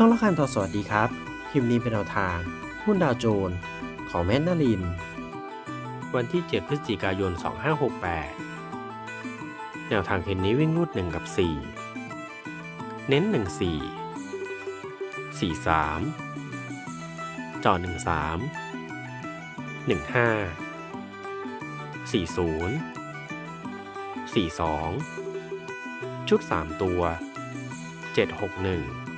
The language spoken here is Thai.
ช่องละคันทอสวัสดีครับ คลิปนี้เป็นแนวทาง หุ้นดาวโจนของแมนนาลิน วันที่ 7 พฤศจิกายน 2568 แนวทางเทนนี้วิ่งรูด 1 กับ 4 เน้น 1 4 4 3จอ1 3 1 5 4 0 4 2 ชุด 3 ตัว 761